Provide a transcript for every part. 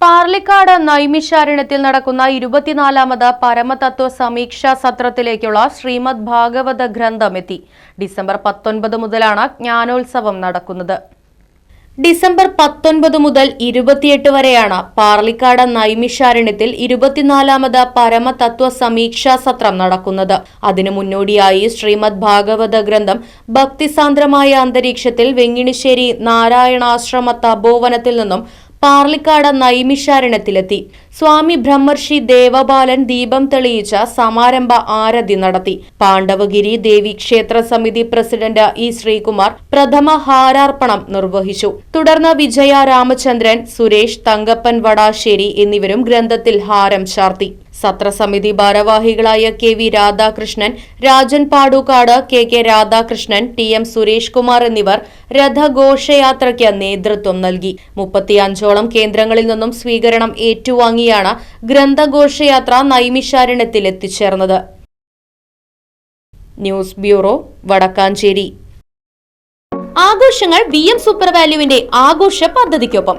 Parlikkad നൈമിഷാരണ്യത്തിൽ നടക്കുന്ന ഇരുപത്തിനാലാമത് പരമതത്വ സമീക്ഷാ സത്രത്തിലേക്കുള്ള ശ്രീമദ് ഭാഗവത ഗ്രന്ഥം എത്തി. ഡിസംബർ പത്തൊൻപത് മുതലാണ് ജ്ഞാനോത്സവം നടക്കുന്നത്. ഡിസംബർ പത്തൊൻപത് മുതൽ ഇരുപത്തിയെട്ട് വരെയാണ് പാർലിക്കാട് നൈമിഷാരണ്യത്തിൽ ഇരുപത്തിനാലാമത് പരമതത്വ സമീക്ഷാ സത്രം നടക്കുന്നത്. അതിനു മുന്നോടിയായി ശ്രീമദ് ഭാഗവത ഗ്രന്ഥം ഭക്തിസാന്ദ്രമായ അന്തരീക്ഷത്തിൽ വെങ്ങിണിശ്ശേരി നാരായണാശ്രമ തപോവനത്തിൽ നിന്നും പാർലിക്കാട് നൈമിഷാരണത്തിലെത്തി സ്വാമി ബ്രഹ്മർഷി ദേവബാലൻ ദീപം തെളിയിച്ച സമാരംഭ ആരതി നടത്തി. പാണ്ഡവഗിരി ദേവി ക്ഷേത്ര സമിതി പ്രസിഡന്റ് ഇ ശ്രീകുമാർ പ്രഥമ ഹാരാർപ്പണം നിർവഹിച്ചു. തുടർന്ന് വിജയ രാമചന്ദ്രൻ സുരേഷ് തങ്കപ്പൻ വടാശ്ശേരി എന്നിവരും ഗ്രന്ഥത്തിൽ ഹാരം ചാർത്തി. സത്രസമിതി ഭാരവാഹികളായ K V Radhakrishnan Rajan Padookkad K K Radhakrishnan T M Suresh Kumar എന്നിവർ രഥഘോഷയാത്രയ്ക്ക് നേതൃത്വം നൽകി. മുപ്പത്തിയഞ്ചോളം കേന്ദ്രങ്ങളിൽ നിന്നും സ്വീകരണം ഏറ്റുവാങ്ങിയാണ് ഗ്രന്ഥഘോഷയാത്ര നൈമിഷാരണ്യത്തിൽ എത്തിച്ചേർന്നത്. News bureau Vadakkanchery. ആഘോഷങ്ങൾ വി എം സൂപ്പർ വാല്യുവിന്റെ ആഘോഷ പദ്ധതിക്കൊപ്പം.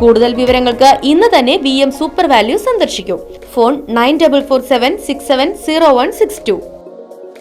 കൂടുതൽ വിവരങ്ങൾക്ക് ഇന്ന് തന്നെ വി എം സൂപ്പർ വാല്യൂ സന്ദർശിക്കൂ. Phone nine double four seven six seven zero one six two.